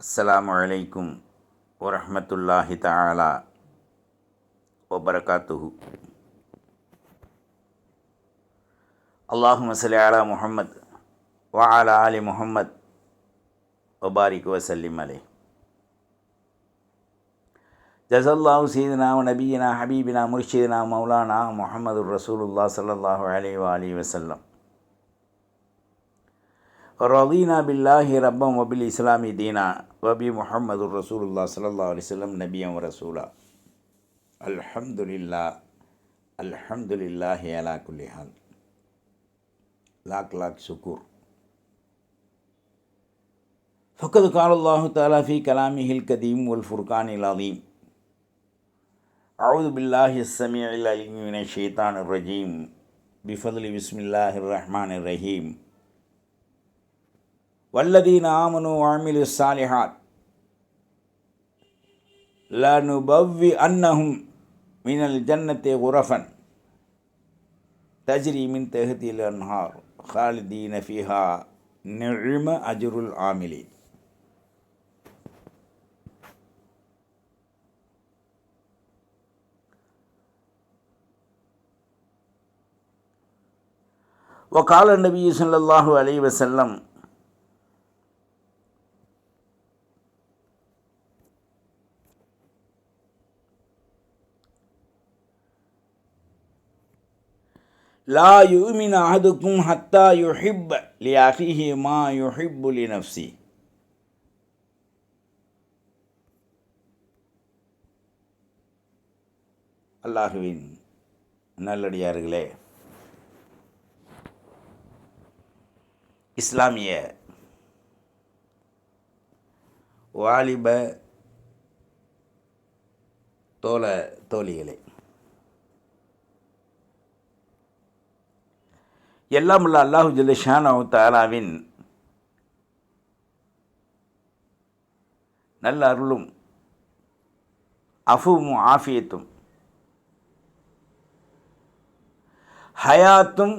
അസ്സലാമു അലൈക്കും വറഹമത്തല്ലാഹി താല വബർക്കാത്തുഹു അള്ളാഹു മസലി അല മുഹമ്മദ് വഅല അലി മുഹമ്മദ് വബാരിക് വസല്ലിം അലൈ ജസല്ലാഹു സീദന നബീന ഹബീബിന മുർഷിദന മൗലാന മുഹമ്മദ് റസൂലുല്ലാ സല്ലാഹു അലൈ വാലി വസല്ലം رضينا بالله ربا وبالإسلام دينا وبي محمد رسول الله صلى الله عليه وسلم نبيا ورسولا. الحمد لله الحمد لله على كل حال. لاك لاك شكر فقد قال الله تعالى في كلامه القديم والفرقان العظيم. أعوذ بالله السميع العليم من الشيطان الرجيم. بفضل بسم الله الرحمن الرحيم. والذين آمنوا وعملوا الصالحات لنبوئنهم من الجنة غرفا. تجري من تحتها الأنهار خالدين فيها. نعم أجر العاملين. وقال النبي صلى الله عليه وسلم லா யூமின் அஹதுக்கும் ஹத்தா யுஹிப் லி அஹிஹி மா யுஹிப்பு லி நஃப்சி அல்லாஹுவின் நல்லடியார்களே இஸ்லாமிய வாலிப தோல தோழிகளே எல்லாம் உள்ள அல்லாஹு ஜல்லிஷானு தாலாவின் நல்ல அருளும் அஃபுவும் ஆஃபியத்தும் ஹயாத்தும்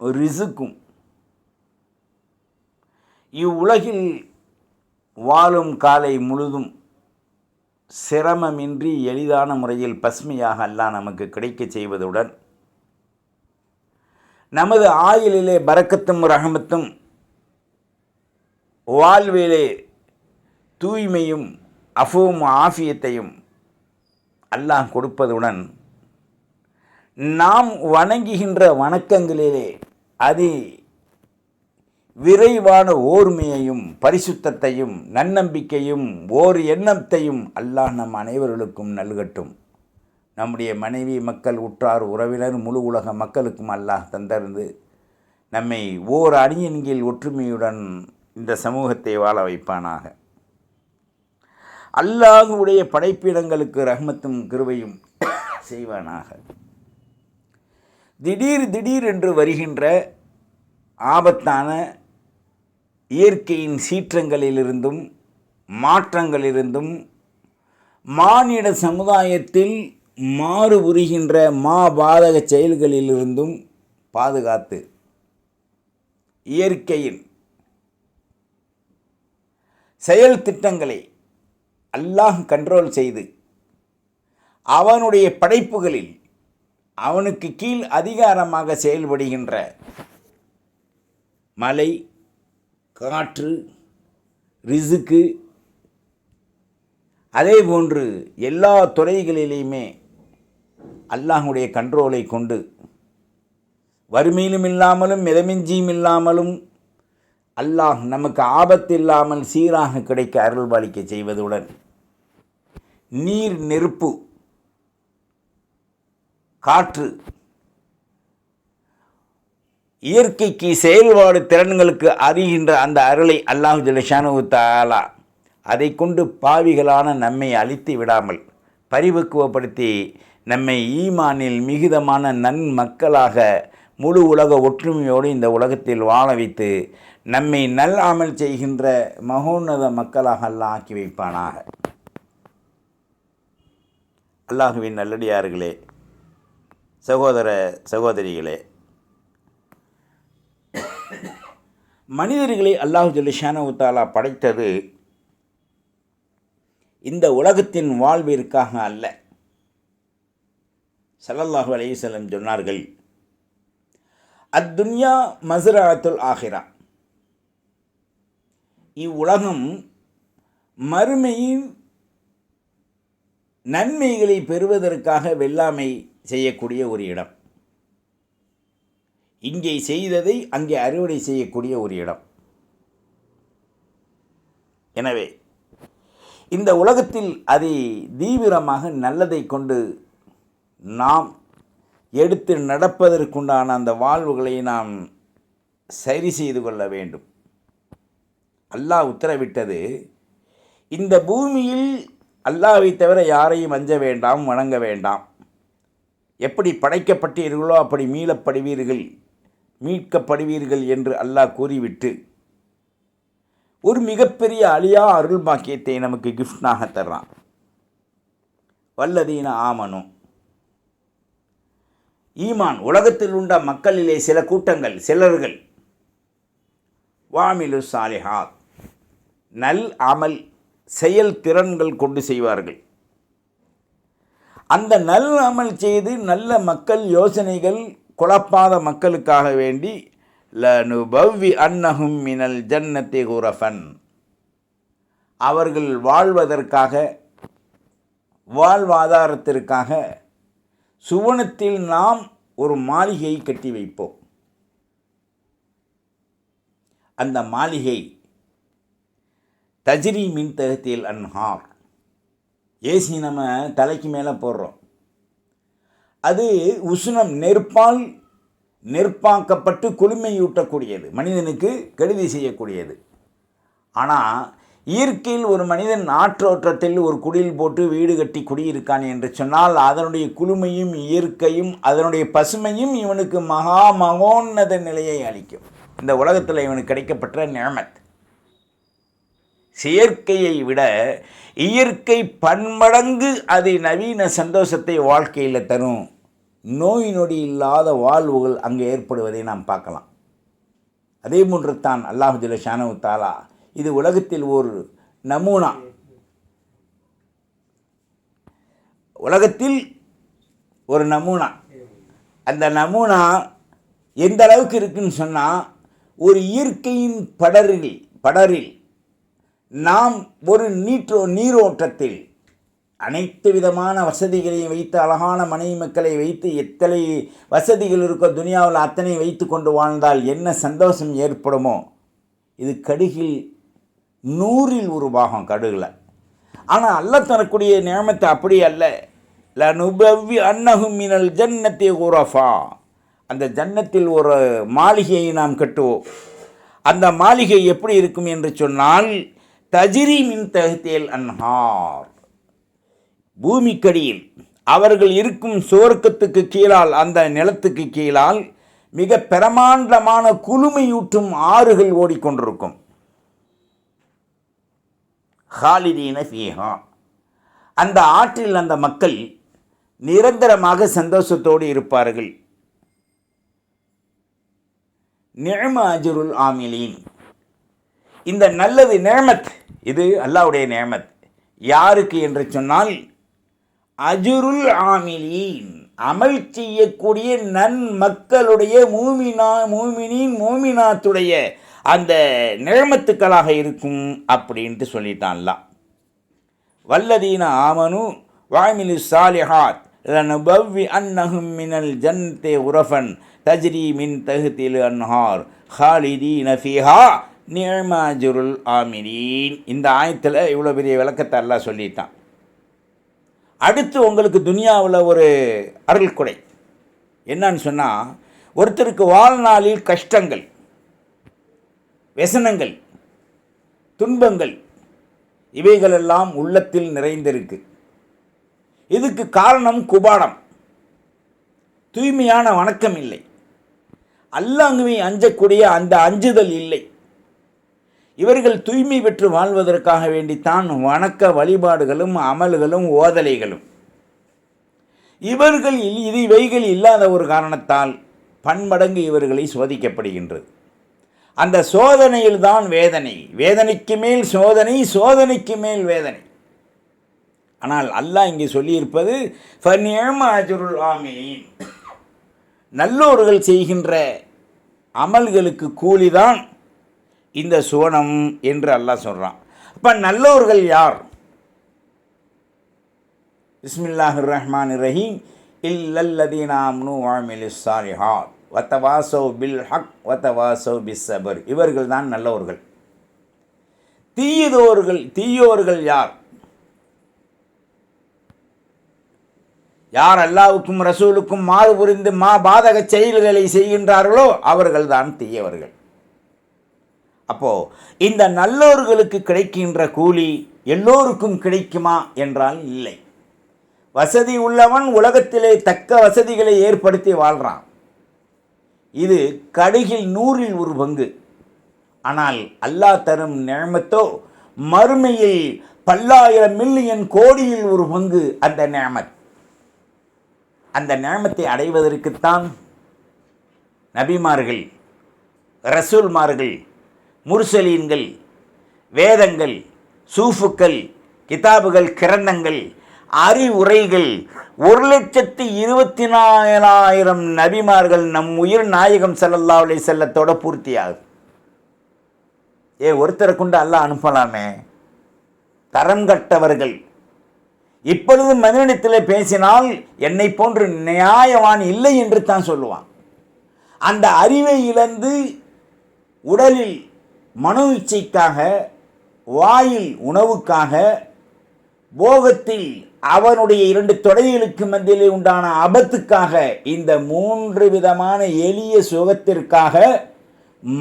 ரிசுக்கும் இவ்வுலகில் வாழும் காலை முழுதும் சிரமமின்றி எளிதான முறையில் பசுமையாக அல்லாஹ் நமக்கு கிடைக்கச் செய்வதுடன் நமது ஆயுளிலே பறக்கத்தும் ரகமத்தும் வாழ்விலே தூய்மையும் அஃபுவும் ஆஃபியத்தையும் அல்லாஹ் கொடுப்பதுடன் நாம் வணங்குகின்ற வணக்கங்களிலே அதி விரைவான ஓர்மையையும் பரிசுத்தத்தையும் நன்னம்பிக்கையும் ஓர் எண்ணத்தையும் அல்லாஹ் நம் அனைவர்களுக்கும் நல்கட்டும். நம்முடைய மனைவி மக்கள் உற்றார் உறவினர் முழு உலக மக்களுக்கும் அல்லாஹ் தந்திருந்து நம்மை ஓர் அணியின் கீழ் ஒற்றுமையுடன் இந்த சமூகத்தை வாழ வைப்பானாக. அல்லாஹுடைய படைப்பிடங்களுக்கு ரஹ்மத்தும் கிருவையும் செய்வானாக. திடீர் திடீர் என்று வருகின்ற ஆபத்தான இயற்கையின் சீற்றங்களிலிருந்தும் மாற்றங்களிலிருந்தும் மானிட சமுதாயத்தில் மாறு உரிகின்ற மாபாதக செயல்களிலிருந்தும் பாதுகாத்து இயற்கையின் செயல் திட்டங்களை அல்லாஹ் கண்ட்ரோல் செய்து அவனுடைய படைப்புகளில் அவனுக்கு கீழ் அதிகாரமாக செயல்படுகின்ற மலை காற்று ரிசுக்கு அதே போன்று எல்லா துறைகளிலேயுமே அல்லாஹுடைய கண்ட்ரோலை கொண்டு வறுமையிலும் இல்லாமலும் மிதமிஞ்சியும் இல்லாமலும் அல்லாஹ் நமக்கு ஆபத்து இல்லாமல் சீராக கிடைக்க அருள்பாலிக்க செய்வதுடன் நீர் நெருப்பு காற்று இயற்கைக்கு செயல்பாடு திறன்களுக்கு அறிகின்ற அந்த அருளை அல்லாஹு ஜலஷானு தாலா அதை கொண்டு பாவிகளான நம்மை அழித்து விடாமல் பரிபக்குவப்படுத்தி நம்மை ஈமானில் மிகுதமான நன் மக்களாக முழு உலக ஒற்றுமையோடு இந்த உலகத்தில் வாழ வைத்து நம்மை நல் அமல் செய்கின்ற மகோன்னத மக்களாக அல்லாஹ் ஆக்கி வைப்பானாக. அல்லாஹுவின் நல்லடியார்களே சகோதர சகோதரிகளே மனிதர்களை அல்லாஹு ஜலிஷானவுத்தாலா படைத்தது இந்த உலகத்தின் வாழ்விற்காக அல்ல. சல்லல்லாஹு அலைஹி சொன்னார்கள் அத்துன்யா மசுராத்துல் ஆஹிரா. இவ்வுலகம் மறுமையின் நன்மைகளை பெறுவதற்காக வெள்ளாமை செய்யக்கூடிய ஒரு இடம். இங்கே செய்ததை அங்கே அறுவடை செய்யக்கூடிய ஒரு இடம். எனவே இந்த உலகத்தில் அதை தீவிரமாக நல்லதை கொண்டு நாம் எடுத்து நடப்பதற்குண்டான அந்த வாழ்வுகளை நாம் சரி செய்து கொள்ள வேண்டும். அல்லாஹ் உத்தரவிட்டது இந்த பூமியில் அல்லாவை தவிர யாரையும் அஞ்ச வேண்டாம் வணங்க வேண்டாம். எப்படி படைக்கப்பட்டீர்களோ அப்படி மீளப்படுவீர்கள் மீட்கப்படுவீர்கள் என்று அல்லாஹ் கூறிவிட்டு ஒரு மிகப்பெரிய அழியா அருள் பாக்கியத்தை நமக்கு கிஃப்டாக தர்றான். வல்லதீன ஆமனும் ஈமான் உலகத்தில் உண்ட மக்களிலே சில கூட்டங்கள் சிலர்கள். வாமிலு சாலிஹாத். நல் அமல் செயல் திறன்கள் கொண்டு செய்வார்கள். அந்த நல் அமல் செய்து நல்ல மக்கள் யோசனைகள் குழப்பாத மக்களுக்காக வேண்டி லனுபவ்வி அன்னஹும் மினல் ஜன்னத்தி குரஃபன். அவர்கள் வாழ்வதற்காக வாழ்வாதாரத்திற்காக சுவனத்தில் நாம் ஒரு மாளிகையை கட்டி வைப்போம். அந்த மாளிகை தஜ்ரி மின் தகத்தில் அன்ஹார். ஏசி நம்ம தலைக்கு மேலே போடுறோம். அது உஷ்ணம் நெருப்பால் நெருப்பாக்கப்பட்டு குளுமையூட்டக்கூடியது. மனிதனுக்கு கெடுதி செய்யக்கூடியது. ஆனால் இயற்கையில் ஒரு மனிதன் நாற்றோற்றத்தில் ஒரு குடில் போட்டு வீடு கட்டி குடியிருக்கான் என்று சொன்னால் அதனுடைய குளுமையும் இயற்கையும் அதனுடைய பசுமையும் இவனுக்கு மகா மகோன்னத நிலையை அளிக்கும். இந்த உலகத்தில் இவனுக்கு கிடைக்கப்பட்ட நியமத் செயற்கையை விட இயற்கை பன்மடங்கு அதை நவீன சந்தோஷத்தை வாழ்க்கையில் தரும். நோய் நொடி இல்லாத வாழ்வுகள் அங்கே ஏற்படுவதை நாம் பார்க்கலாம். அதே போன்று தான் அல்லாஹுல ஷானவு தாலா இது உலகத்தில் ஒரு நமூனா. உலகத்தில் ஒரு நமூனா. அந்த நமூனா எந்த அளவுக்கு இருக்குன்னு சொன்னால் ஒரு இயற்கையின் படரில் படரில் நாம் ஒரு நீற்றோ நீரோட்டத்தில் அனைத்து விதமான வசதிகளையும் வைத்து அழகான மனைவி மக்களை வைத்து எத்தனை வசதிகள் இருக்கோ துனியாவில் அத்தனை வைத்து கொண்டு வாழ்ந்தால் என்ன சந்தோஷம் ஏற்படுமோ? இது கடுகில் நூறில் ஒரு பாகம் கடுகில். ஆனால் அல்ல தரக்கூடிய நியமத்தை அப்படி அல்ல. லனுபவ்வி அன்னஹும் மினல் ஜன்னத்தை உரஃபா அந்த ஜன்னத்தில் ஒரு மாளிகையை நாம் கட்டுவோம். அந்த மாளிகை எப்படி இருக்கும் என்று சொன்னால் தஜிரி மின் தகத்தேல் அன்ஹார். பூமிக்கடியில் அவர்கள் இருக்கும் சுவர்க்கத்துக்கு கீழால் அந்த நிலத்துக்கு கீழால் மிக பிரமாண்டமான குளுமையூட்டும் ஆறுகள் ஓடிக்கொண்டிருக்கும். ஹாலிதீன ஃபீஹா. அந்த ஆற்றில் அந்த மக்கள் நிரந்தரமாக சந்தோஷத்தோடு இருப்பார்கள். நிழம அஜருல் ஆமிலீன். இந்த நல்லது நேமத் இது அல்லாவுடைய நேமத் யாருக்கு என்று சொன்னால் அஜுருல் ஆமிலீன் அமல் செய்யக்கூடிய நன் மக்களுடைய மூமினா மூமினின் மூமினாத்துடைய அந்த நிழமத்துக்களாக இருக்கும் அப்படின்ட்டு சொல்லிட்டான்லாம் வல்லதீன ஆமனு வாமிலு சாலிஹாத் லனுபவ்வி அன்னஹும் மினல் ஜன்தே உரஃபன் தஜ்ரி மின் தகுதில் அன்ஹார் ஹாலிதீன ஃபீஹா நியமாஜுருல் ஆமிரீன். இந்த ஆயத்தில் இவ்வளோ பெரிய விளக்கத்தை எல்லாம் சொல்லிட்டான். அடுத்து உங்களுக்கு துனியாவில் ஒரு அருள் கொடை. என்னன்னு சொன்னால் ஒருத்தருக்கு வாழ்நாளில் கஷ்டங்கள் व्यசனங்கள் துன்பங்கள் இவைகளெல்லாம் உள்ளத்தில் நிறைந்திருக்கு. இதுக்கு காரணம் குபாடம். தூய்மையான வணக்கம் இல்லை. அல்லாங்குமே அஞ்சக்கூடிய அந்த அஞ்சுதல் இல்லை. இவர்கள் தூய்மை பெற்று வாழ்வதற்காக வேண்டித்தான் வணக்க வழிபாடுகளும் அமல்களும் ஓதலைகளும். இவர்கள் இது இவைகள் இல்லாத ஒரு காரணத்தால் பன்மடங்கு இவர்களை சோதிக்கப்படுகின்றது. அந்த சோதனையில்தான் வேதனை. வேதனைக்கு மேல் சோதனை சோதனைக்கு மேல் வேதனை. ஆனால் அல்லாஹ் இங்கே சொல்லியிருப்பது ஃபனியம ஆமீன் நல்லோர்கள் செய்கின்ற அமல்களுக்கு கூலிதான் இந்த சோனம் என்று அல்லாஹ் சொல்கிறான் அப்போ நல்லோர்கள் யார்? பிஸ்மில்லாஹிர் ரஹ்மான் ரஹீம். இல்லல்லதீனாம்னு வாமிலி சாலிஹாத் வத்தவாசோ பில் ஹக் வத்தவாசோ பிஸ் சபர் இவர்கள் தான் நல்லவர்கள் தீயதோர்கள் தீயோர்கள் யார்? யார் அல்லாவுக்கும் ரசூலுக்கும் மாறு புரிந்து மா பாதக செயல்களை செய்கின்றார்களோ அவர்கள்தான் தீயவர்கள். அப்போ இந்த நல்லோர்களுக்கு கிடைக்கின்ற கூலி எல்லோருக்கும் கிடைக்குமா என்றால் இல்லை. வசதி உள்ளவன் உலகத்திலே தக்க வசதிகளை ஏற்படுத்தி வாழ்கிறான் இது கடுகில் நூறில் ஒரு பங்கு. ஆனால் அல்லாஹ் தரும் நேமத்தோ மறுமையில் பல்லாயிரம் மில்லியன் கோடியில் ஒரு பங்கு அந்த நேமத் அந்த நேமத்தை அடைவதற்குத்தான் நபிமார்கள் ரசூல்மார்கள் முர்சலீன்கள் வேதங்கள் சூஃபுக்கள் கிதாபுகள் கிரந்தங்கள் அறிவுரைகள். ஒரு லட்சத்தி இருபத்தி நாலாயிரம் நபிமார்கள் நம் உயிர் நாயகம் ஸல்லல்லாஹு அலைஹி செல்லத்தோட பூர்த்தியாகும் ஏ ஒருத்தரை கொண்டு அல்ல அனுப்பலாமே. தரம் கட்டவர்கள். இப்பொழுது மனிதனிடத்தில் பேசினால் என்னை போன்று நியாயவான் இல்லை என்று தான் சொல்லுவான். அந்த அறிவை இழந்து உடலில் மனோ இச்சைக்காக வாயில் உணவுக்காக போகத்தில் அவனுடைய இரண்டு தொடைகளுக்கு மத்தியிலே உண்டான அபத்துக்காக இந்த மூன்று விதமான எளிய சுகத்திற்காக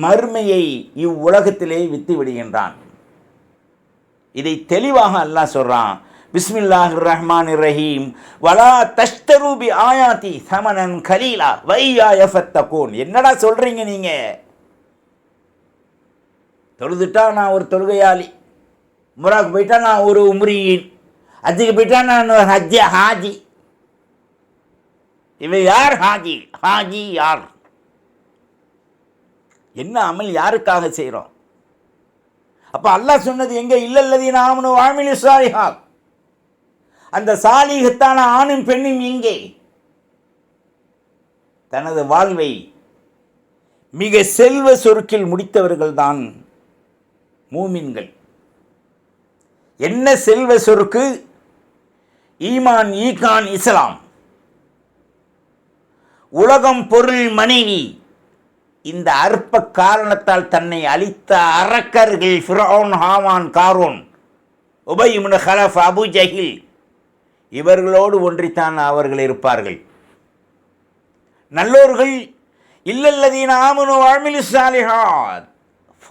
மர்மையை இவ்வுலகத்திலே வித்து விடுகின்றான். இதை தெளிவாக அல்லாஹ் சொல்றான். பிஸ்மில்லாஹ் ரஹ்மான் ரஹீம். வலா தஷ்தரூபி ஆயாத்தி சமனன் கலீலா. வையா எஃபத்தகூன் என்னடா சொல்றீங்க நீங்க? தொழுதுட்டா நான் ஒரு தொழுகையாளி. முராக்கு போயிட்டா நான் ஒரு உம்ரீன் அதுக்கு போயிட்டா நான் ஹஜ்ஜ ஹாஜி. இவன் யார் ஹாஜி? ஹாஜி யார்? என்ன அமல் யாருக்காக செய்கிறோம் அப்போ அல்லாஹ் சொன்னது எங்கே இல்லல்லதீன ஆமனு வாமிலி சாலிஹாத் அந்த சாலிகத்தான ஆணும் பெண்ணும் எங்கே? தனது வாழ்வை மிக செல்வ சொருக்கில் முடித்தவர்கள்தான் மூமின்கள். என்ன செல்வ சொருக்கு? ஈமான் ஈகான் இஸ்லாம். உலகம் பொருள் மனைவி. இந்த அற்ப காரணத்தால் தன்னை அழித்த அரக்கர்கள் ஃபிரோன் ஹாமான் காரோன் உபயிமுன ஹலஃப் அபு ஜஹில். இவர்களோடு ஒன்றித்தான் அவர்கள் இருப்பார்கள். நல்லோர்கள் இல்லல்லதீன் ஆமனு அமிலு சாலிஹாத்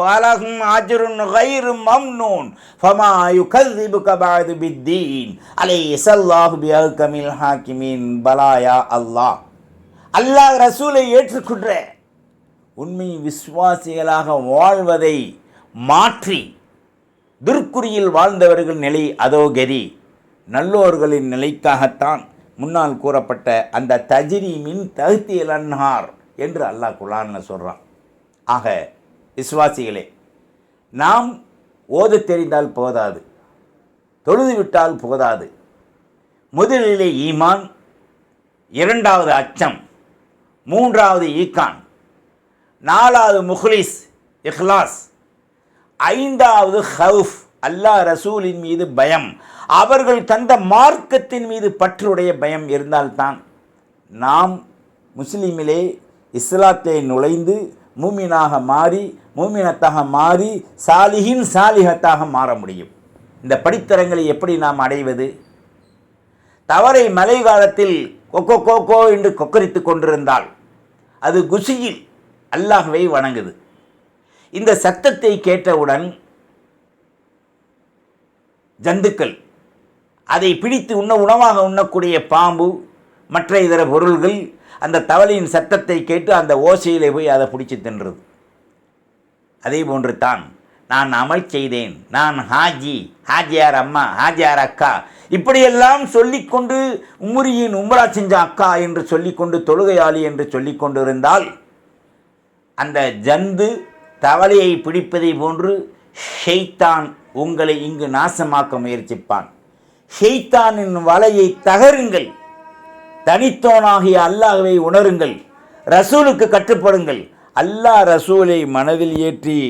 ஃபலஹும் அஜ்ருன் கைரு மம்னூன் ஃபமா யுகذிபுக பஅது பித்தீன் அலைஹிஸ்ஸல்லாஹு பிஅஹ்கமில் ஹாக்கிமின் பலாயா அல்லாஹ் அல்லாஹ் ரசூலை ஏற்றுக்கொண்ட உண்மை விசுவாசிகளாக வாழ்வதை மாற்றி துர்க்குறியில் வாழ்ந்தவர்கள் நிலை அதோ கதி. நல்லோர்களின் நிலைக்காகத்தான் முன்னால் கூறப்பட்ட அந்த தஜிரீமின் தகுத்தியல் அன்ஹார் என்று அல்லாஹ் குலான்னு சொல்கிறான் ஆக விசுவாசிகளே நாம் ஓத தெரிந்தால் போதாது தொழுது விட்டால் போதாது. முதலிலே ஈமான் இரண்டாவது அச்சம் மூன்றாவது ஈக்கான் நாலாவது முஹ்லிஸ் இஹ்லாஸ் ஐந்தாவது ஹவுஃப் அல்லாஹ் ரசூலின் மீது பயம். அவர்கள் தந்த மார்க்கத்தின் மீது பற்றுடைய பயம் இருந்தால்தான் நாம் முஸ்லீமிலே இஸ்லாத்தை நுழைந்து மூமினாக மாறி மூமினத்தாக மாறி சாலிகின் சாலிகத்தாக மாற முடியும். இந்த படித்தரங்களை எப்படி நாம் அடைவது? தவறை மழை காலத்தில் கொக்கோ கோகோ என்று கொக்கரித்து கொண்டிருந்தால் அது குசியில் அல்லாஹ்வை வணங்குது. இந்த சத்தத்தை கேட்டவுடன் ஜந்துக்கள் அதை பிடித்து உண்ண உணவாக உண்ணக்கூடிய பாம்பு மற்ற இதர பொருள்கள் அந்த தவளையின் சத்தத்தை கேட்டு அந்த ஓசையிலே போய் அதை பிடிச்சி தின்றது. அதே போன்று தான் நான் அமல் செய்தேன். நான் ஹாஜி ஹாஜியார் அம்மா ஹாஜியார் அக்கா இப்படியெல்லாம் சொல்லிக்கொண்டு உம்ரியின் உம்ரா செஞ்ச அக்கா என்று சொல்லிக்கொண்டு தொழுகையாளி என்று சொல்லிக்கொண்டு இருந்தால் அந்த ஜந்து தவளையை பிடிப்பதை போன்று ஷெய்தான் உங்களை இங்கு நாசமாக்க முயற்சிப்பான். ஷெய்தானின் வலையை தகருங்கள். தனித்தோனாகிய அல்லாஹுவை உணருங்கள். ரசூலுக்கு கட்டுப்படுங்கள் அல்லாஹ் ரசூலை மனதில் ஏற்றி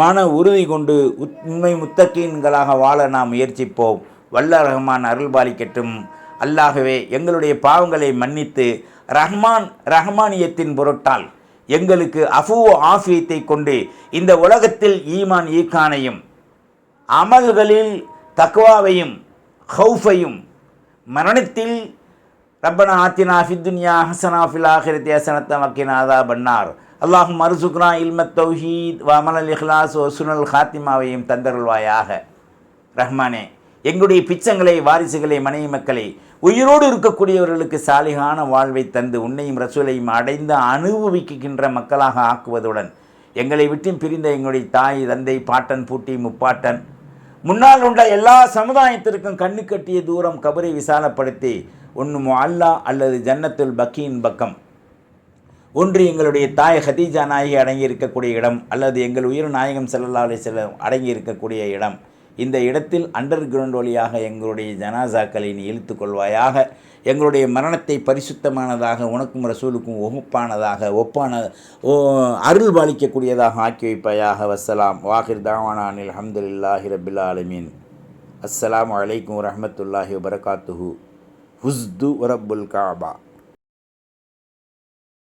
மன உறுதி கொண்டு உண்மை முத்தக்கீன்களாக வாழ நாம் முயற்சிப்போம். வல்ல ரஹ்மான் அருள்பாலிக்கட்டும். அல்லாகவே எங்களுடைய பாவங்களை மன்னித்து ரஹ்மான் ரஹ்மானியத்தின் பொருட்டால் எங்களுக்கு அஃபூ ஆஃபியத்தை கொண்டு இந்த உலகத்தில் ஈமான் ஈக்கானையும் அமல்களில் தக்வாவையும் ஹவுஃபையும் மரணத்தில் ரப்பனா ஆத்தினா ஃபித்துன்யா ஹசனா ஃபில் ஆஹிரத்தி ஹசனத்த மக்கினாதா பன்னார் அல்லாஹும் மருசுக்னா இல்மத் தௌஹீத் வமலல் இஹ்லாஸ் சுனல் ஹாத்திமாவையும் தந்தருள்வாயாக. ரஹ்மானே எங்களுடைய பிச்சங்களை வாரிசுகளை மனைவி மக்களை உயிரோடு இருக்கக்கூடியவர்களுக்கு சாலிகான வாழ்வை தந்து உன்னையும் ரசூலையும் அடைந்து அனுபவிக்கின்ற மக்களாக ஆக்குவதுடன் எங்களை விட்டு பிரிந்த எங்களுடைய தாய் தந்தை பாட்டன் பூட்டி முப்பாட்டன் முன்னால் உள்ள எல்லா சமுதாயத்திற்கும் கண்ணு கட்டிய தூரம் கபரை விசாலப்படுத்தி ஒன்று அல்லா அல்லது ஜன்னத்துல் பக்கியின் பக்கம் ஒன்று எங்களுடைய தாய் ஹதீஜா நாயகி அடங்கி இருக்கக்கூடிய இடம் அல்லது எங்கள் உயிர் நாயகம் செல்லல்லா செல்ல அடங்கி இருக்கக்கூடிய இடம். இந்த இடத்தில் அண்டர் கிரவுண்ட் வழியாக எங்களுடைய ஜனாசாக்களை நீ இழுத்து கொள்வாயாக. எங்களுடைய மரணத்தை பரிசுத்தமானதாக உனக்கும் ரசூலுக்கும் ஒகுப்பானதாக ஒப்பான ஓ அருள் பாலிக்கக்கூடியதாக ஆக்கி வைப்பாயாக. வசலாம் வாஹிர் தாவானானில் அஹமதுல்லாஹி ரபில் ஆலமீன். அஸ்லாம் அலைக்கும் ரஹமத்துல்லாஹி வரகாத்துஹு ஹுஸ்து ரப்புல் காபா.